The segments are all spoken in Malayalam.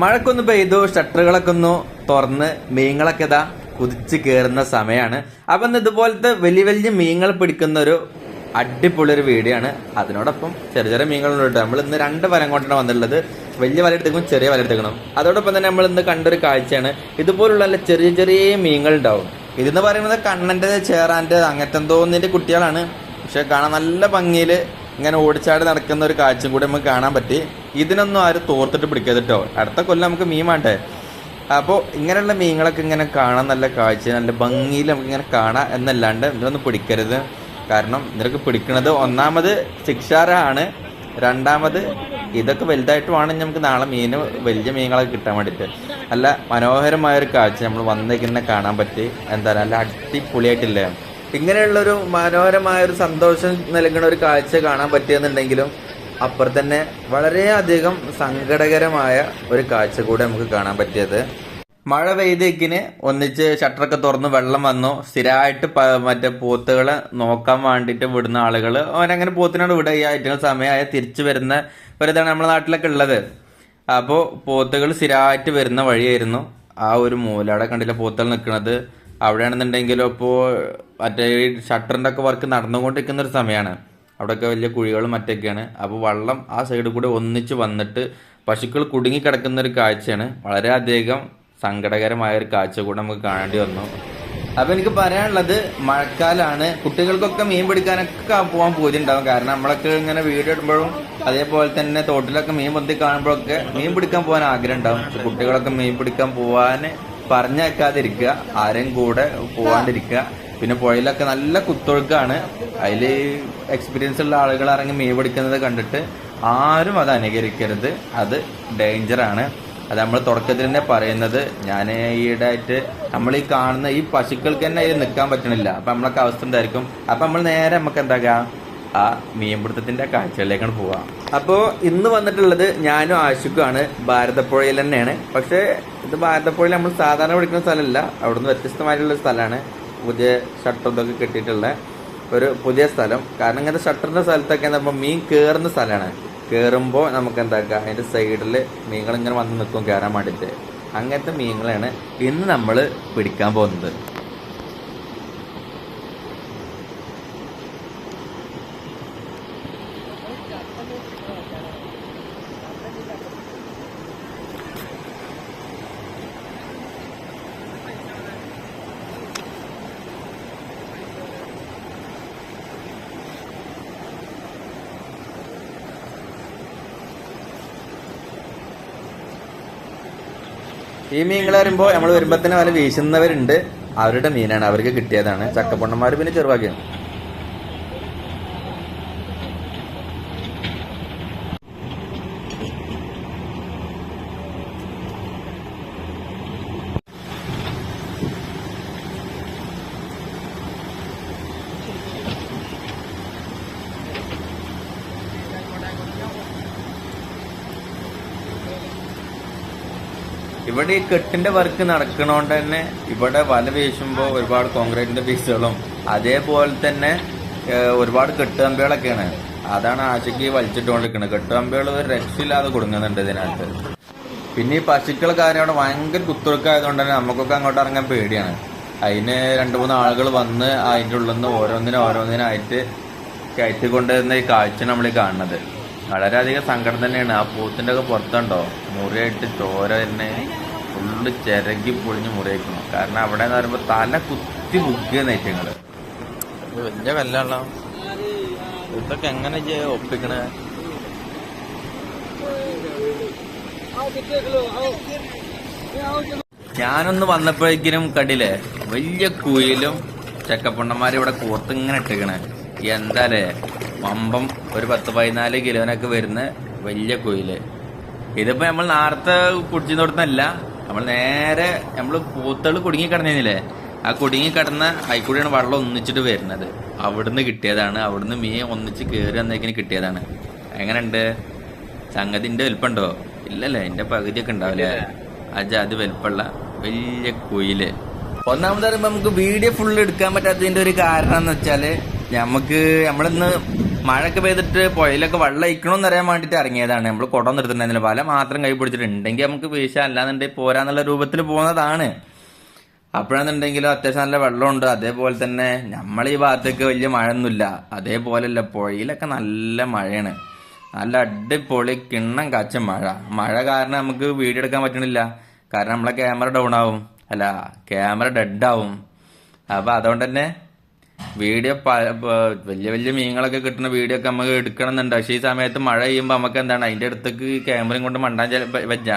മഴക്കൊന്ന് പെയ്തു ഷട്ടറുകളൊക്കെ ഒന്ന് തുറന്ന് മീങ്ങളൊക്കെ ഇതാ കുതിച്ച് കയറുന്ന സമയമാണ് അപ്പൊ ഇന്ന് ഇതുപോലത്തെ വലിയ വലിയ മീനുകൾ പിടിക്കുന്ന ഒരു അടിപൊളി ഒരു വീഡിയോ ആണ്. അതിനോടൊപ്പം ചെറിയ ചെറിയ മീനുകളുണ്ട് നമ്മൾ ഇന്ന് രണ്ട് വരം കൊണ്ടാണ് വന്നിട്ടുള്ളത്. വലിയ വല എടുത്തേക്കും ചെറിയ വല എടുത്തേക്കണം. അതോടൊപ്പം തന്നെ നമ്മൾ ഇന്ന് കണ്ടൊരു കാഴ്ചയാണ്. ഇതുപോലുള്ള ചെറിയ ചെറിയ മീനുകൾ ഉണ്ടാവും. ഇതെന്ന് പറയുന്നത് കണ്ണന്റെ ചേറാന്റെ അങ്ങനത്തെ തോന്നിന്റെ കുട്ടികളാണ്. പക്ഷെ കാണാൻ നല്ല ഭംഗിയിൽ ഇങ്ങനെ ഓടിച്ചാടി നടക്കുന്ന ഒരു കാഴ്ചയും കൂടി നമുക്ക് കാണാൻ പറ്റി. ഇതിനൊന്നും ആരും തോർത്തിട്ട് പിടിക്കാതിട്ടോ അടുത്ത കൊല്ലം നമുക്ക് മീൻ വേണ്ടേ? അപ്പോൾ ഇങ്ങനെയുള്ള മീനുകളൊക്കെ ഇങ്ങനെ കാണാൻ നല്ല കാഴ്ച നല്ല ഭംഗിയിൽ നമുക്ക് ഇങ്ങനെ കാണാം എന്നല്ലാണ്ട് ഇതിനൊന്നും പിടിക്കരുത്. കാരണം ഇതിനൊക്കെ പിടിക്കുന്നത് ഒന്നാമത് ശിക്ഷാർഹമാണ്. രണ്ടാമത് ഇതൊക്കെ വലുതായിട്ട് വേണമെങ്കിൽ നമുക്ക് നാളെ മീന് വലിയ മീനുകളൊക്കെ കിട്ടാൻ വേണ്ടിയിട്ട്. നല്ല മനോഹരമായ ഒരു കാഴ്ച നമ്മൾ വന്നേക്കുന്ന കാണാൻ പറ്റി. എന്താ നല്ല അടിപൊളിയായിട്ടില്ലേ? ഇങ്ങനെയുള്ളൊരു മനോഹരമായ ഒരു സന്തോഷം നൽകുന്ന ഒരു കാഴ്ച കാണാൻ പറ്റിയെന്നുണ്ടെങ്കിലും അപ്പുറത്ത് തന്നെ വളരെയധികം സങ്കടകരമായ ഒരു കാഴ്ച കൂടെ നമുക്ക് കാണാൻ പറ്റിയത്. മഴ പെയ്തേക്കിന് ഒന്നിച്ച് ഷട്ടറൊക്കെ തുറന്ന് വെള്ളം വന്നു. സ്ഥിരമായിട്ട് മറ്റേ പോത്തുകളെ നോക്കാൻ വേണ്ടിയിട്ട് വിടുന്ന ആളുകൾ അവനങ്ങനെ പോത്തിനോട് വിടുക. ഈ ആയിട്ടുള്ള സമയമായ തിരിച്ചു വരുന്ന ഒരിതാണ് നമ്മുടെ നാട്ടിലൊക്കെ ഉള്ളത്. അപ്പോൾ പോത്തുകൾ സ്ഥിരമായിട്ട് വരുന്ന വഴിയായിരുന്നു ആ ഒരു മൂല. അവിടെ കണ്ടില്ല പോത്തുകൾ നിൽക്കുന്നത്? അവിടെയാണെന്നുണ്ടെങ്കിലും ഇപ്പോൾ മറ്റേ ഷട്ടറിന്റെ ഒക്കെ വർക്ക് നടന്നുകൊണ്ടിരിക്കുന്ന ഒരു സമയമാണ്. അവിടെയൊക്കെ വലിയ കുഴികളും മറ്റൊക്കെയാണ്. അപ്പോൾ വള്ളം ആ സൈഡിൽ കൂടെ ഒന്നിച്ച് വന്നിട്ട് പശുക്കൾ കുടുങ്ങി കിടക്കുന്ന ഒരു കാഴ്ചയാണ്. വളരെയധികം സങ്കടകരമായ ഒരു കാഴ്ച കൂടെ നമുക്ക് കാണേണ്ടി വന്നു. അപ്പൊ എനിക്ക് പറയാനുള്ളത് മഴക്കാലാണ്. കുട്ടികൾക്കൊക്കെ മീൻ പിടിക്കാനൊക്കെ പോകാൻ പൂതിണ്ടാവും കാരണം നമ്മളൊക്കെ ഇങ്ങനെ വീഡിയോ ഇടുമ്പോഴും അതേപോലെ തന്നെ തോട്ടിലൊക്കെ മീൻ പൊന്തി കാണുമ്പോഴൊക്കെ മീൻ പിടിക്കാൻ പോകാൻ ആഗ്രഹം ഉണ്ടാവും. കുട്ടികളൊക്കെ മീൻ പിടിക്കാൻ പോകാൻ പറഞ്ഞേക്കാതിരിക്കുക ആരെയും കൂടെ പോവാണ്ടിരിക്കുക പിന്നെ പുഴയിലൊക്കെ നല്ല കുത്തൊഴുക്കാണ്. അതിൽ എക്സ്പീരിയൻസ് ഉള്ള ആളുകൾ ഇറങ്ങി മീൻ പിടിക്കുന്നത് കണ്ടിട്ട് ആരും അത് അനുകരിക്കരുത്. അത് ഡേഞ്ചറാണ് അത് നമ്മൾ തുടക്കത്തിൽ തന്നെ പറയുന്നത് ഞാൻ ഈയിടെയായിട്ട് നമ്മൾ ഈ കാണുന്ന ഈ പശുക്കൾക്ക് തന്നെ ഇത് നിൽക്കാൻ പറ്റണില്ല. അപ്പൊ നമ്മളൊക്കെ അവസ്ഥ ഉണ്ടായിരിക്കും അപ്പൊ നമ്മൾ നേരെ നമുക്ക് എന്താക്കാം ആ മീൻപിടുത്തത്തിന്റെ കാഴ്ചകളിലേക്കാണ് പോവാം. അപ്പോൾ ഇന്ന് വന്നിട്ടുള്ളത് ഞാനും ആശുക്കുമാണ്. ഭാരതപ്പുഴയിൽ തന്നെയാണ്. പക്ഷേ ഇത് ഭാരതപ്പുഴയിൽ നമ്മൾ സാധാരണ പിടിക്കുന്ന സ്ഥലമല്ല. അവിടുന്ന് വ്യത്യസ്തമായിട്ടുള്ള സ്ഥലമാണ്. പുതിയ ഷട്ടർ ഇതൊക്കെ കെട്ടിയിട്ടുള്ള ഒരു പുതിയ സ്ഥലം. കാരണം ഇങ്ങനത്തെ ഷട്ടറിന്റെ സ്ഥലത്തൊക്കെ നമ്മൾ മീൻ കയറുന്ന സ്ഥലമാണ്. കയറുമ്പോൾ നമുക്ക് എന്താക്കാം അതിന്റെ സൈഡിൽ മീനുകൾ ഇങ്ങനെ വന്ന് നിൽക്കും കയറാൻ വേണ്ടിയിട്ട്. അങ്ങനത്തെ മീനുകളാണ് ഇന്ന് നമ്മൾ പിടിക്കാൻ പോകുന്നത്. ഈ മീനുകൾ വരുമ്പോൾ നമ്മൾ വരുമ്പോൾ തന്നെ വല വീശുന്നവരുണ്ട്. അവരുടെ മീനാണ് അവർക്ക് കിട്ടിയതാണ്. ചക്കപ്പൊണ്ണന്മാർ പിന്നെ ചെറുവാക്കിയാണ്. ഇവിടെ ഈ കെട്ടിന്റെ വർക്ക് നടക്കണോണ്ട് തന്നെ ഇവിടെ വല വീശുമ്പോൾ ഒരുപാട് കോൺക്രീറ്റിന്റെ പീസുകളും അതേപോലെ തന്നെ ഒരുപാട് കെട്ടുകമ്പികളൊക്കെയാണ് അതാണ് ആശയ്ക്ക് വലിച്ചിട്ടുകൊണ്ടിരിക്കുന്നത് കെട്ടുകമ്പികൾ ഒരു രക്ഷയില്ലാതെ കൊടുക്കുന്നുണ്ട് ഇതിനകത്ത്. പിന്നെ ഈ പശുക്കളൊക്കെ കാര്യം ഭയങ്കര കുത്തൊഴുക്കായതുകൊണ്ട് തന്നെ നമുക്കൊക്കെ അങ്ങോട്ട് ഇറങ്ങാൻ പേടിയാണ്. അതിന് രണ്ട് മൂന്ന് ആളുകൾ വന്ന് അതിന്റെ ഉള്ളിൽ നിന്ന് ഓരോന്നിനും ഓരോന്നിനായിട്ട് കയറ്റിക്കൊണ്ടുവരുന്ന ഈ കാഴ്ച നമ്മൾ കാണുന്നത്. വളരെയധികം സങ്കടം തന്നെയാണ്. ആ പൂത്തിന്റെ ഒക്കെ പുറത്തുണ്ടോ? മുറിയായിട്ട് ചോര തന്നെ ഫുള്ള് ചിരകി പൊളിഞ്ഞ് മുറിയേക്കണം. കാരണം അവിടെ എന്ന് പറയുമ്പോൾ തല കുത്തി മുക്കിയ നെറ്റങ്ങൾ വലിയ കല്ലാണല്ലോ. ഇതൊക്കെ എങ്ങനെ ഒപ്പിക്കണേ? ഞാനൊന്ന് വന്നപ്പോഴേക്കിനും കണ്ടില്ലേ വലിയ കുയിലും ചക്കപ്പൊണ്ണന്മാരും ഇവിടെ കൂർത്ത് ഇങ്ങനെ ഇട്ടിക്കണേ. എന്താലേ വമ്പം ഒരു പത്ത് പതിനാല് കിലോനൊക്കെ വരുന്ന വലിയ കുയിൽ. ഇതിപ്പോ നമ്മൾ നേരത്തെ കുടിച്ചു കുടിച്ചിരുന്നോടത്തല്ല നമ്മൾ നേരെ നമ്മൾ പൂത്തൾ കുടുങ്ങി കിടന്നില്ലേ? ആ കുടുങ്ങി കിടന്ന അതിക്കൂടിയാണ് വെള്ളം ഒന്നിച്ചിട്ട് വരുന്നത്. അവിടുന്ന് കിട്ടിയതാണ്. അവിടുന്ന് മീൻ ഒന്നിച്ച് കയറി വന്നേക്കിന് കിട്ടിയതാണ്. എങ്ങനെയുണ്ട്? സംഗതിന്റെ വലിപ്പുണ്ടോ ഇല്ലല്ലേ എന്റെ പകുതിയൊക്കെ ഉണ്ടാവില്ലേ? ആ ജാതി വലിപ്പമുള്ള വലിയ കുയിൽ. ഒന്നാമത് പറയുമ്പോൾ നമുക്ക് വീഡിയോ ഫുള്ള് എടുക്കാൻ പറ്റാത്തതിന്റെ ഒരു കാരണം എന്ന് വെച്ചാൽ നമുക്ക് നമ്മളിന്ന് മഴയൊക്കെ പെയ്തിട്ട് പുഴയിലൊക്കെ വെള്ളം ഇക്കണമെന്ന് അറിയാൻ വേണ്ടിയിട്ട് ഇറങ്ങിയതാണ്. നമ്മൾ കുടം നിർത്തുന്നുണ്ടായിരുന്നില്ല വല മാത്രം കൈ പിടിച്ചിട്ടുണ്ടെങ്കിൽ നമുക്ക് വീശ അല്ലാന്നുണ്ടെങ്കിൽ പോരാന്നുള്ള രൂപത്തിൽ പോകുന്നതാണ്. അപ്പോഴാണെന്നുണ്ടെങ്കിലും അത്യാവശ്യം നല്ല വെള്ളമുണ്ട്. അതേപോലെ തന്നെ നമ്മൾ ഈ ഭാഗത്തേക്ക് വലിയ മഴയൊന്നുമില്ല. അതേപോലെയല്ല പുഴയിലൊക്കെ നല്ല മഴയാണ്. നല്ല അടിപൊളി കിണ്ണം കാച്ച മഴ. മഴ കാരണം നമുക്ക് വീഡിയോ എടുക്കാൻ പറ്റണില്ല. കാരണം നമ്മളെ ക്യാമറ ഡൗൺ ആവും. അല്ല ക്യാമറ ഡെഡ് ആവും. അപ്പൊ അതുകൊണ്ട് തന്നെ വീഡിയോ വലിയ വലിയ മീനുകളൊക്കെ കിട്ടുന്ന വീഡിയോ ഒക്കെ നമുക്ക് എടുക്കണം എന്നുണ്ട് പക്ഷേ ഈ സമയത്ത് മഴ പെയ്യുമ്പോൾ നമുക്ക് എന്താണ് അതിന്റെ അടുത്തേക്ക് ക്യാമറയും കൊണ്ട് മണ്ടാൻ വെച്ചാ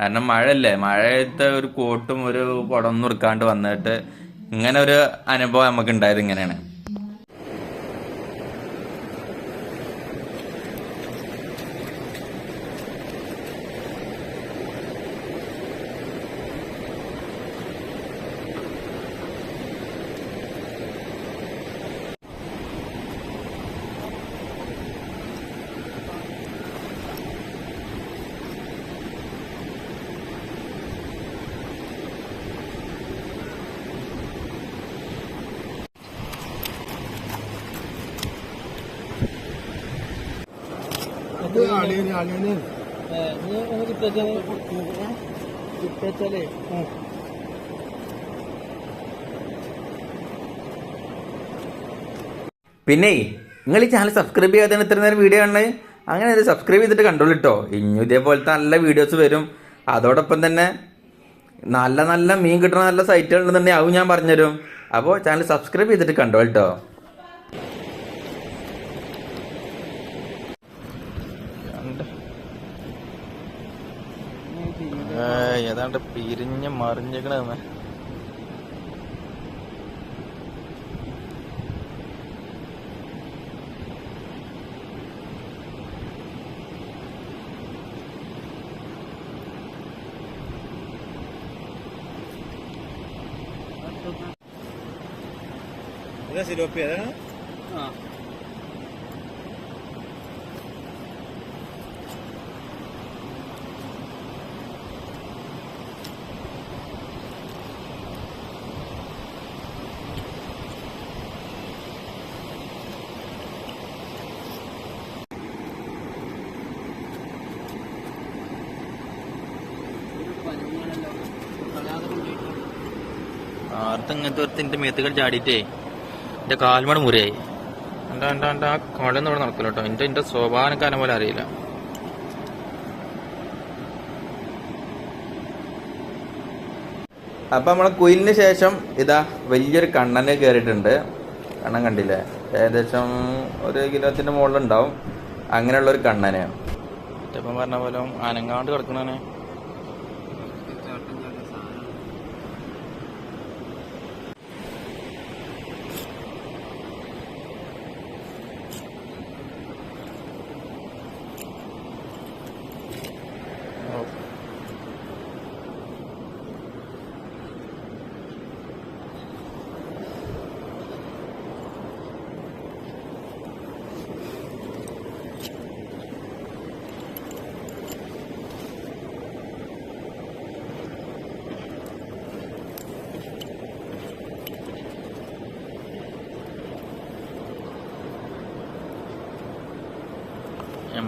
കാരണം മഴയല്ലേ? മഴയത്തെ ഒരു കോട്ടും ഒരു കുടമൊന്നും എടുക്കാണ്ട് വന്നിട്ട് ഇങ്ങനെ ഒരു അനുഭവം നമുക്ക് ഉണ്ടായത് ഇങ്ങനെയാണ്. അത് അളിയന്. അളിയന് കിട്ടച്ചാലേ പിന്നെ നിങ്ങൾ ഈ ചാനൽ സബ്സ്ക്രൈബ് ചെയ്യാതെ ഇത്ര നേരം വീഡിയോ ആണ് അങ്ങനെ അത് സബ്സ്ക്രൈബ് ചെയ്തിട്ട് കണ്ടോളൂ കേട്ടോ ഇനി ഇതേപോലത്തെ നല്ല വീഡിയോസ് വരും. അതോടൊപ്പം തന്നെ നല്ല നല്ല മീൻ കിട്ടുന്ന നല്ല സൈറ്റുകൾ ഉണ്ടെന്നുണ്ടെങ്കിൽ അതും ഞാൻ പറഞ്ഞുതരും. അപ്പോൾ ചാനൽ സബ്സ്ക്രൈബ് ചെയ്തിട്ട് കണ്ടോ കേട്ടോ ഏതാണ്ട് പിരിഞ്ഞ് മറിഞ്ഞിക്കണ സിലോപ്പി അതാണ് ആ. ആർത്ത് ഇങ്ങനത്തെ ഒരു തിന്റെ മേത്തുകൾ ചാടിയിട്ടേ എന്റെ കാൽമട് മുറിയായി. എന്താ എന്താ എന്റെ ആ കളൊന്നും ഇവിടെ നടക്കില്ല കേട്ടോ എന്റെ എന്റെ സ്വഭാവം കാരണം പോലെ അറിയില്ല. അപ്പൊ നമ്മളെ കുയിലിന് ശേഷം ഇതാ വലിയൊരു കണ്ണന് കയറിയിട്ടുണ്ട് കണ്ണൻ കണ്ടില്ലേ? ഏകദേശം ഒരു കിലോത്തിന്റെ മുകളിലുണ്ടാവും. അങ്ങനെയുള്ള ഒരു കണ്ണന് ഇപ്പം പറഞ്ഞ പോലെ ആനങ്ങാണ്ട് കിടക്കണേ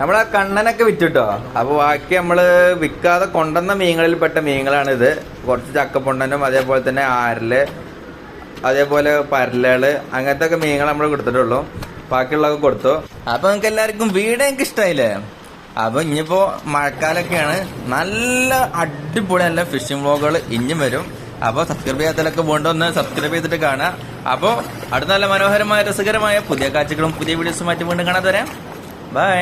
നമ്മളെ കണ്ണനൊക്കെ വിറ്റിട്ടോ. അപ്പൊ ബാക്കി നമ്മൾ വിൽക്കാതെ കൊണ്ടുവന്ന മീനുകളിൽപ്പെട്ട മീനുകളാണ് ഇത് കുറച്ച് ചക്കപ്പൊണ്ടനും അതേപോലെ തന്നെ ആരൽ അതേപോലെ പരലുകൾ അങ്ങനത്തെ ഒക്കെ മീനുകൾ നമ്മൾ കൊടുത്തിട്ടുള്ളൂ. ബാക്കിയുള്ളതൊക്കെ കൊടുത്തു. അപ്പൊ നിങ്ങൾക്ക് എല്ലാവർക്കും വീട് എനിക്ക് ഇഷ്ടമായില്ലേ അപ്പൊ ഇനിയിപ്പോ മഴക്കാലൊക്കെയാണ്. നല്ല അടിപൊളി നല്ല ഫിഷിംഗ് വ്ളോഗുകൾ ഇനിയും വരും. അപ്പോൾ സബ്സ്ക്രൈബ് ചെയ്യാത്തതിലൊക്കെ വീണ്ടും ഒന്ന് സബ്സ്ക്രൈബ് ചെയ്തിട്ട് കാണാം അപ്പോൾ അടുത്ത നല്ല മനോഹരമായ രസകരമായ പുതിയ കാഴ്ചകളും പുതിയ വീഡിയോസും മാറ്റി വീണ്ടും കാണാൻ തരാം ബൈ